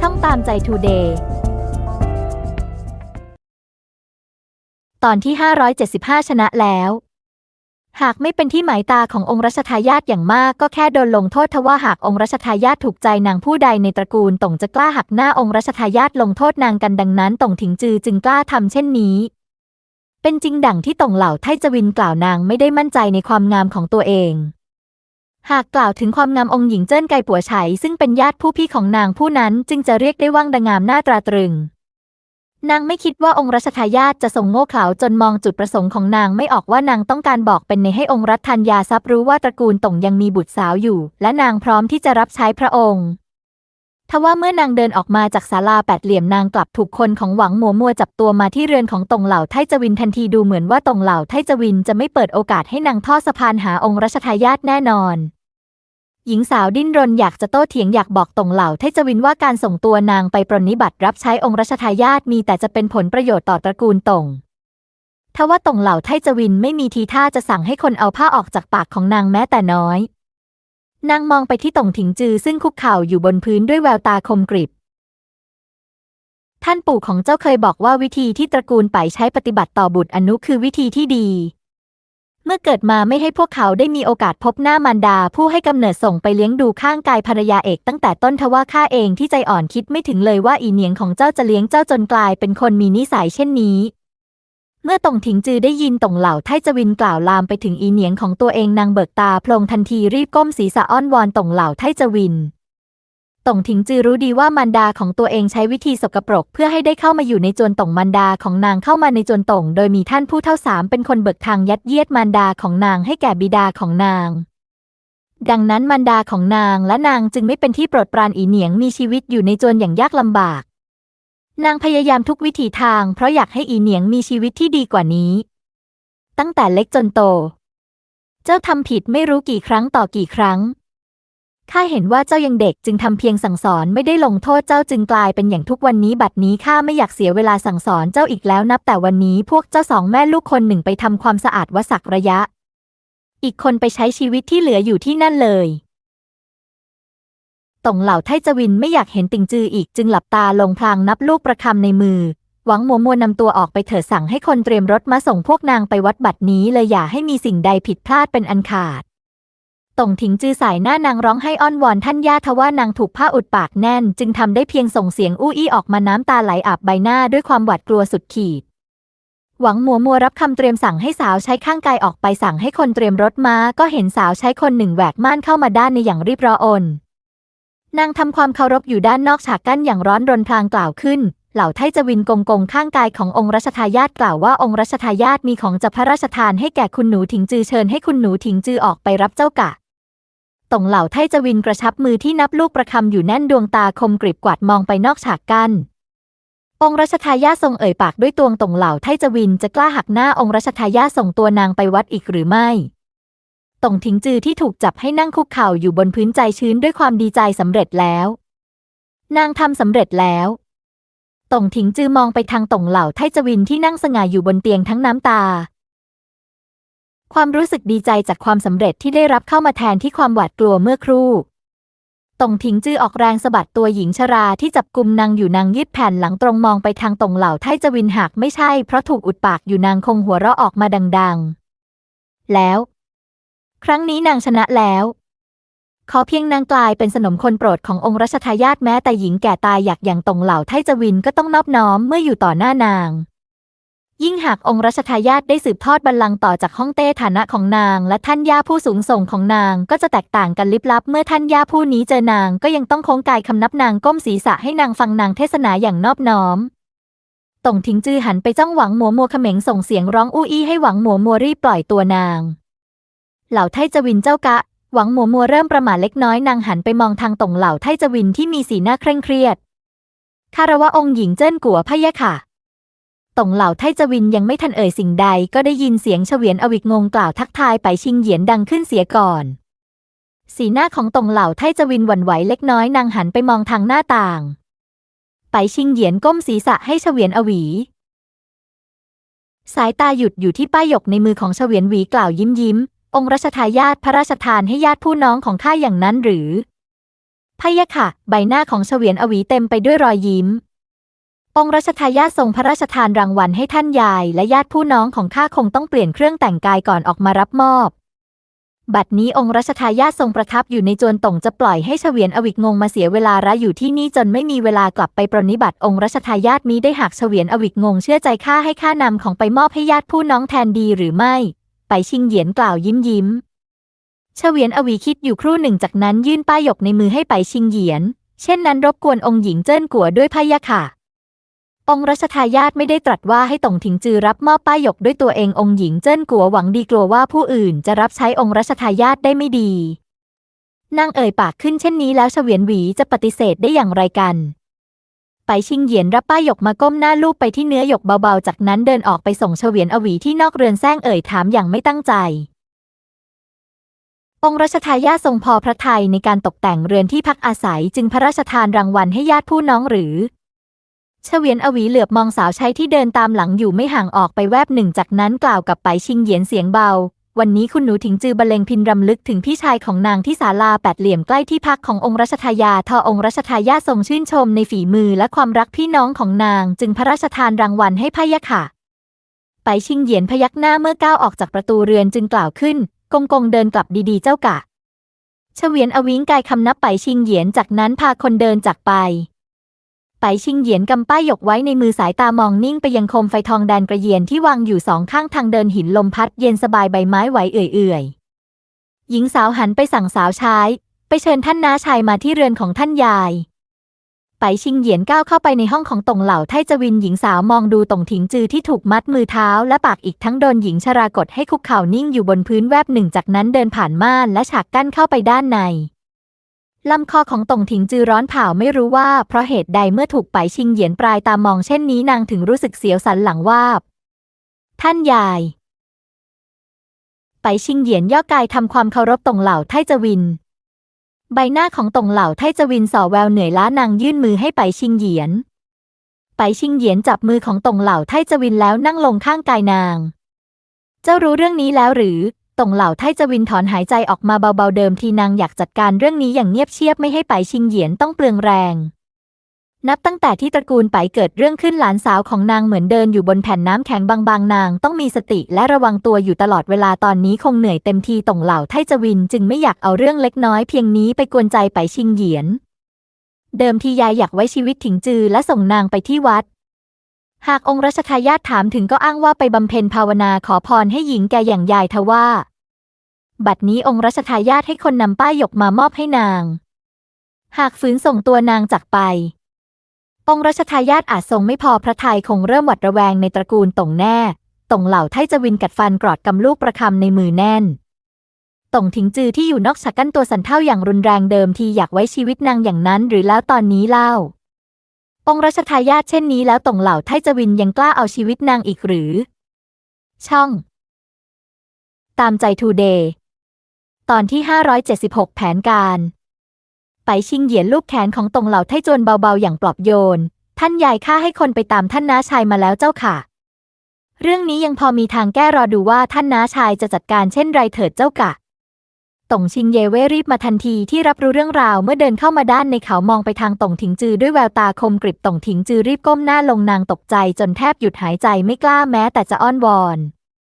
ช่องตามใจทูเดย์ตอนที่ 575 ชนะแล้ว หากไม่เป็นที่หมายตาขององค์รัชทายาทอย่างมากก็แค่โดนลงโทษทว่าหากองค์รัชทายาทถูกใจนางผู้ใดในตระกูลต่งจะกล้าหักหน้าองค์รัชทายาทลงโทษนางกันดังนั้นต่งถิงจือจึงกล้าทำเช่นนี้ เป็นจริงดังที่ต่งเหล่าไทจวินกล่าวนางไม่ได้มั่นใจในความงามของตัวเอง หากกล่าวถึงความงามองค์หญิงเจิ้นไกปัวไฉซึ่งเป็นญาติผู้พี่ของนางผู้นั้นจึงจะเรียกได้ว่างดงามหน้าตราตรึง นางไม่คิดว่าองค์รัชทายาทจะทรงโง่เขลาจนมองจุดประสงค์ของนางไม่ออกว่านางต้องการบอกเป็นในให้องค์รัฐทันยาทรัพย์รู้ว่าตระกูลต่งยังมีบุตรสาวอยู่ และนางพร้อมที่จะรับใช้พระองค์ ทว่าเมื่อนางเดินออกมาจากศาลาแปดเหลี่ยมนางกลับถูกคนของหวังหมัวมัวจับตัวมาที่เรือนของตงเหล่าไทจวินทันทีดูเหมือนว่าตงเหล่าไทจวินจะไม่เปิดโอกาสให้นางทอดสะพานหาองค์รัชทายาทแน่นอน หญิงสาวดิ้นรนอยากจะโต้เถียงอยากบอกตงเหล่าไทจวินว่าการส่งตัวนางไปปรนนิบัติรับใช้องค์รัชทายาทมีแต่จะเป็นผลประโยชน์ต่อตระกูลตงทว่าตงเหล่าไทจวินไม่มีทีท่าจะสั่งให้คนเอาผ้าออกจากปากของนางแม้แต่น้อย นางมองไปที่ต่งถิงจือซึ่งคุกเข่าอยู่บนพื้นด้วยแววตาคมกริบ ท่านปู่ของเจ้าเคยบอกว่าวิธีที่ตระกูลไปใช้ปฏิบัติต่อบุตรอนุคือวิธีที่ดี เมื่อเกิดมาไม่ให้พวกเขาได้มีโอกาสพบหน้ามารดาผู้ให้กำเนิดส่งไปเลี้ยงดูข้างกายภรรยาเอกตั้งแต่ต้นทว่าข้าเองที่ใจอ่อนคิดไม่ถึงเลยว่าอีเหนียงของเจ้าจะเลี้ยงเจ้าจนกลายเป็นคนมีนิสัยเช่นนี้ เมื่อตงถิงจือได้ยินตงเหล่าไทจวินกล่าวลามไปถึงอีเหนียงของตัวเองนางเบิกตาโพลงทันทีรีบก้มศีรษะอ้อนวอนตงเหล่าไทจวินต่งถิงจือรู้ดีว่ามารดาของตัวเองใช้วิธีสกปรก เพื่อให้ได้เข้ามาอยู่ในจวนต่งมารดาของนางเข้ามาในจวนต่งโดยมีท่านผู้เท่าสามเป็นคนเบิกทางยัดเยียดมารดาของนางให้แก่บิดาของนาง ดังนั้นมารดาของนางและนางจึงไม่เป็นที่โปรดปรานอีเหนียงมีชีวิตอยู่ในจวนอย่างยากลำบาก นางพยายามทุกวิถีทางเพราะอยากให้อีเหนียงมีชีวิตที่ดีกว่านี้ ตั้งแต่เล็กจนโต เจ้าทำผิดไม่รู้กี่ครั้งต่อกี่ครั้งข้าเห็นว่าเจ้ายังเด็กจึงทำเพียงสั่งสอนไม่ได้ลงโทษเจ้าจึงกลายเป็นอย่างทุกวันนี้บัดนี้ข้าไม่อยากเสียเวลาสั่งสอนเจ้าอีกแล้วนับแต่วันนี้พวกเจ้าสองแม่ลูกคนหนึ่งไปทำความสะอาดวสักระยะ อีกคนไปใช้ชีวิตที่เหลืออยู่ที่นั่นเลย ตงเหล่าไทจวินไม่อยากเห็นติงจืออีกจึงหลับตาลงพลางนับลูกประคำในมือ หวังมัวมัวนำตัวออกไปเถิดสั่งให้คนเตรียมรถมาส่งพวกนางไปวัดบัดนี้เลยอย่าให้มีสิ่งใดผิดพลาดเป็นอันขาดตงถิงจือสายหน้านางร้องให้อ้อนวอนท่านย่าทว่านางถูกผ้าอุดปากแน่น จึงทำได้เพียงส่งเสียงอู้อี้ออกมาน้ำตาไหลอาบใบหน้าด้วยความหวาดกลัวสุดขีดหวังมัวมัวรับคำเตรียมสั่งให้สาวใช้ข้างกายออกไปสั่งให้คนเตรียมรถมาก็เห็นสาวใช้คนหนึ่งแหวกม่านเข้ามาด้านในอย่างรีบร้อน นางทำความเคารพอยู่ด้านนอกฉากกั้นอย่างร้อนรนพลางกล่าวขึ้น เหล่าไทจวินกงกงข้างกายขององค์รัชทายาทกล่าวว่าองค์รัชทายาทมีของจะพระราชทานให้แก่คุณหนูถิงจือเชิญให้คุณหนูถิงจือออกไปรับเจ้ากะตงเหล่าไทจวินกระชับมือที่นับลูกประคำอยู่แน่นดวงตาคมกริบกวาดมองไปนอกฉากกั้นองค์รัชทายาททรงเอ่ยปากด้วยตวงตงเหล่าไทจวินจะกล้าหักหน้าองค์รัชทายาทส่งตัวนางไปวัดอีกหรือไม่ ตงถิงจือที่ถูกจับให้นั่งคุกเข่าอยู่บนพื้นใจชื้นด้วยความดีใจสำเร็จแล้ว นางทำสำเร็จแล้วตงถิงจือมองไปทางตงเหล่าไทจวินที่นั่งสง่าอยู่บนเตียงทั้งน้ำตา ความรู้สึกดีใจจากความสำเร็จที่ได้รับเข้ามาแทนที่ความหวาดกลัวเมื่อครู่ตงถิงจือออกแรงสะบัดตัวหญิงชราที่จับกุมนางอยู่นางยืดแผ่นหลังตรงมองไปทางตงเหล่าไทจวินหากไม่ใช่เพราะถูกอุดปากอยู่นางคงหัวเราะออกมาดัง ๆ แล้ว ครั้งนี้นางชนะแล้ว ขอเพียงนางกลายเป็นสนมคนโปรดขององค์รัชทายาทแม้แต่หญิงแก่ตายอยากอย่างตรงเหล่าไทจวินก็ต้องนอบน้อมเมื่ออยู่ต่อหน้านาง ยิ่งหากองค์รัชทายาทได้สืบทอดบัลลังก์ต่อจากห้องเต้ฐานะของนาง และท่านย่าผู้สูงส่งของนางก็จะแตกต่างกันลิบลับ เมื่อท่านย่าผู้นี้เจอนางก็ยังต้องโค้งกายคำนับนางก้มศีรษะให้นางฟังนางเทศนาอย่างนอบน้อมตงทิ้งจื้อหันไปจ้องหวังหมัวมัวเขม็งส่งเสียงร้องอู้อี้ให้หวังหมัวมัวรีบปล่อยตัวนาง เหล่าไทจวินเจ้ากะ หวังหมัวมัวเริ่มประหม่าเล็กน้อยนางหันไปมองทางตรงเหล่าไทจวินที่มีสีหน้าเคร่งเครียด คารวะองค์หญิงเจิ้นกัวพะยะค่ะตงเหล่าไทจวินยังไม่ทันเอ่ยสิ่งใดก็ได้ยินเสียงเฉวียนอวิกงงกล่าวทักทายไปชิงเหยียนดังขึ้นเสียก่อน สีหน้าของตงเหล่าไทจวินหวั่นไหวเล็กน้อยนางหันไปมองทางหน้าต่าง ไปชิงเหยียนก้มศีรษะให้เฉวียนอวี สายตาหยุดอยู่ที่ป้ายหยกในมือของเฉวียนหวีกล่าวยิ้มยิ้ม องค์รัชทายาทพระราชทานให้ญาติผู้น้องของข้าอย่างนั้นหรือพะยะค่ะ ใบหน้าของเฉวียนอวีเต็มไปด้วยรอยยิ้ม องค์รัชทายาททรงพระราชทานรางวัลให้ท่านยาย และญาติผู้น้องของข้าคงต้องเปลี่ยนเครื่องแต่งกายก่อนออกมารับมอบ บัดนี้องค์รัชทายาททรงประทับอยู่ในจวนต่งจะปล่อยให้เฉวียนอวิกงงมาเสียเวลาระอยู่ที่นี่จนไม่มีเวลากลับไปปรนนิบัติองค์รัชทายาทมีได้หากเฉวียนอวิกงงเชื่อใจข้าให้ข้านำของไปมอบให้ญาติผู้น้องแทนดีหรือไม่ ไปชิงเหยียนกล่าวยิ้มยิ้มเฉวียนอวีคิดอยู่ครู่หนึ่งจากนั้นยื่นป้ายหยกในมือให้ไปชิงเหยียน เช่นนั้นรบกวนองค์หญิงเจิ้นกัวด้วยพยะค่ะ องค์รัชทายาทไม่ได้ตรัสว่าให้ตงถิงจือรับมอบป้ายหยกด้วยตัวเององค์หญิงเจิ้นกัวหวังดีกลัวว่าผู้อื่นจะรับใช้องค์รัชทายาทได้ไม่ดีนางเอ่ยปากขึ้นเช่นนี้แล้วเฉวียนหวีจะปฏิเสธได้อย่างไรกัน ไปชิงเหยียนรับป้ายหยกมาก้มหน้าลูบไปที่เนื้อหยกเบาๆ จากนั้นเดินออกไปส่งเฉวียนอวีที่นอกเรือนแซงเอ่ยถามอย่างไม่ตั้งใจ องค์รัชทายาททรงพอพระทัยในการตกแต่งเรือนที่พักอาศัยจึงพระราชทานรางวัลให้ญาติผู้น้องหรือเฉวียนอวีเหลือบมองสาวใช้ที่เดินตามหลังอยู่ไม่ห่างออกไปแวบหนึ่งจากนั้นกล่าวกับไปชิงเหยียนเสียงเบา วันนี้คุณหนูถิงจือบรรเลงพินรำลึกถึงพี่ชายของนางที่ศาลาแปดเหลี่ยมใกล้ที่พักขององค์รัชทายาทอองค์รัชทายาทรงชื่นชมในฝีมือและความรักพี่น้องของนาง จึงพระราชทานรางวัลให้พะยะค่ะ ไปชิงเหยียนพยักหน้าเมื่อก้าวออกจากประตูเรือนจึงกล่าวขึ้น กงกงเดินกลับดีๆเจ้ากะเฉวียนอวิงกายคำนับไปชิงเหยียนจากนั้นพาคนเดินจากไป ไปชิงเหยียนกำป้ายหยกไว้ในมือสายตามองนิ่งไปยังโคมไฟทองแดนกระเยียนที่วางอยู่สองข้างทางเดินหินลมพัดเย็นสบายใบไม้ไหวเอื่อยๆ หญิงสาวหันไปสั่งสาวใช้ไปเชิญท่านน้าชายมาที่เรือนของท่านยาย ไปชิงเหยียนก้าวเข้าไปในห้องของตงเหล่าไทจวินหญิงสาวมองดูตงถิงจือที่ถูกมัดมือเท้าและปากอีกทั้งโดนหญิงชรากดให้คุกเข่านิ่งอยู่บนพื้นแวบหนึ่งจากนั้นเดินผ่านม่านและฉากกั้นเข้าไปด้านใน ลำคอของตงถิงจือร้อนเผาไม่รู้ว่าเพราะเหตุใดเมื่อถูกไปชิงเหยียนปลายตามองเช่นนี้นางถึงรู้สึกเสียวสันหลังวาบ ท่านยาย ไปชิงเหยียนย่อกายทำความเคารพตงเหล่าไทจวิน ใบหน้าของตงเหล่าไทจวินส่อแววเหนื่อยล้านางยื่นมือให้ไปชิงเหยียน ไปชิงเหยียนจับมือของตงเหล่าไทจวินแล้วนั่งลงข้างกายนาง เจ้ารู้เรื่องนี้แล้วหรือ ตงเหล่าไทจวินถอนหายใจออกมาเบาๆเดิมทีนางอยากจัดการเรื่องนี้อย่างเงียบเชียบไม่ให้ไปชิงเหยียนต้องเปลืองแรง นับตั้งแต่ที่ตระกูลไปเกิดเรื่องขึ้นหลานสาวของนางเหมือนเดินอยู่บนแผ่นน้ำแข็งบางๆ นางต้องมีสติและระวังตัวอยู่ตลอดเวลาตอนนี้คงเหนื่อยเต็มทีตงเหล่าไทจวินจึงไม่อยากเอาเรื่องเล็กน้อยเพียงนี้ไปกวนใจไปชิงเหยียน เดิมทียายอยากไว้ชีวิตถิงจือและส่งนางไปที่วัดหากองค์รัชทายาทถามถึงก็อ้างว่าไปบำเพ็ญภาวนาขอพรให้หญิงแก่อย่างยายทว่า บัดนี้องค์รัชทายาทให้คนนำป้ายหยกมามอบให้นาง หากฝืนส่งตัวนางจากไป องค์รัชทายาทอาจทรงไม่พอพระทัยคงเริ่มหวัดระแวงในตระกูลต่งแน่ต่งเหล่าไทจวินกัดฟันกรอดกำลูกประคำในมือแน่นต่งถิงจือที่อยู่นอกฉากกั้นตัวสันเท่าอย่างรุนแรงเดิมทีอยากไว้ชีวิตนางอย่างนั้นหรือแล้วตอนนี้เล่า องค์รัชทายาทเช่นนี้แล้วต่งเหล่าไทจวินยังกล้าเอาชีวิตนางอีกหรือ ช่อง ตามใจทูเดย์ ตอนที่ 576 แผนการ ไปชิงเหยียนลูกแขนของตงเหล่าไทจวนเบาๆ อย่างปลอบโยน ท่านยายข้าให้คนไปตามท่านน้าชายมาแล้วเจ้าค่ะ เรื่องนี้ยังพอมีทางแก้รอดูว่าท่านน้าชายจะจัดการเช่นไรเถิดเจ้ากะตงชิงเยเว่รีบมาทันทีที่รับรู้เรื่องราวเมื่อเดินเข้ามาด้านในเขามองไปทางตงถิงจือด้วยแววตาคมกริบตงถิงจือรีบก้มหน้าลงนางตกใจจนแทบหยุดหายใจไม่กล้าแม้แต่จะอ้อนวอน